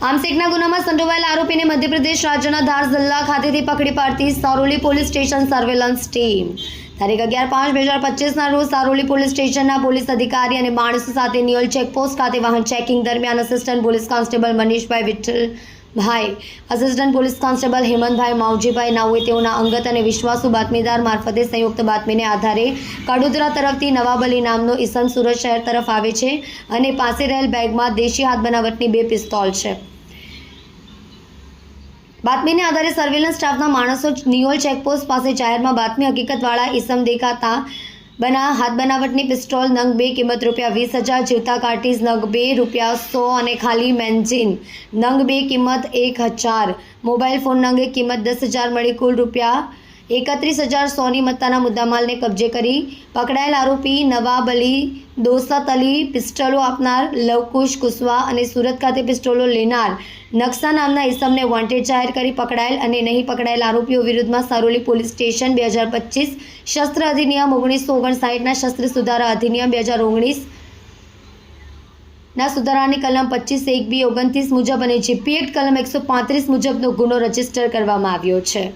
આમસેકના ગુનામાં સંડોવાયેલા આરોપીને મધ્યપ્રદેશ રાજ્યના ધાર જિલ્લા ખાતેથી પકડી પાડતી Saroli police station surveillance team તારીખ અગિયાર પાંચ બે હજાર પચીસના રોજ સારોલી પોલીસ સ્ટેશનના પોલીસ અધિકારી અને માણસો સાથે નિયોલ ચેકપોસ્ટ ખાતે વાહન ચેકિંગ દરમિયાન assistant police constable Manishbhai Vitthalbhai assistant police constable Hemantbhai Mavjibhai નાઓએ તેઓના અંગત અને વિશ્વાસુ બાતમીદાર મારફતે સંયુક્ત બાતમીને આધારે કડોદરા તરફથી નવાબલી નામનો ઇસમ સુરત શહેર તરફ આવે છે અને પાસે રહેલ બેગમાં દેશી હાથ બનાવટની બે પિસ્તોલ છે. બાતમીને આધારે સર્વેલન્સ સ્ટાફના માણસો નિયોલ ચેકપોસ્ટ પાસે જાહેરમાં બાતમી હકીકતવાળા ઈસમ દેખાતા બના હાથ બનાવટની પિસ્તોલ, નંગ બે, કિંમત રૂપિયા વીસ હજાર, જીવતા કાર્ટીઝ, નંગ બે રૂપિયા સો અને ખાલી મેન્જીન નંગ બે, કિંમત એક હજાર. મોબાઈલ ફોન નંગે કિંમત દસ હજાર, મળી કુલ રૂપિયા એકત્રીસ હજાર સોની મત્તાના મુદ્દામાલને કબજે કરી પકડાયેલ આરોપી નવાબ અલી, દોસત અલી, પિસ્ટલો આપનાર લવકુશ કુશવા અને સુરત ખાતે પિસ્ટોલો લેનાર નકશા નામના ઇસમને વોન્ટેડ જાહેર કરી પકડાયેલ અને નહીં પકડાયેલ આરોપીઓ વિરુદ્ધમાં સારોલી પોલીસ સ્ટેશન બે હજાર પચીસ શસ્ત્ર અધિનિયમ ઓગણીસો ઓગણસાઠના શસ્ત્ર સુધારા અધિનિયમ બે હજાર ઓગણીસ ના સુધારાની કલમ પચીસ એક બી ઓગણત્રીસ મુજબ અને જીપી એક્ટ કલમ એકસો પાંત્રીસ મુજબનો ગુનો રજિસ્ટર કરવામાં આવ્યો છે.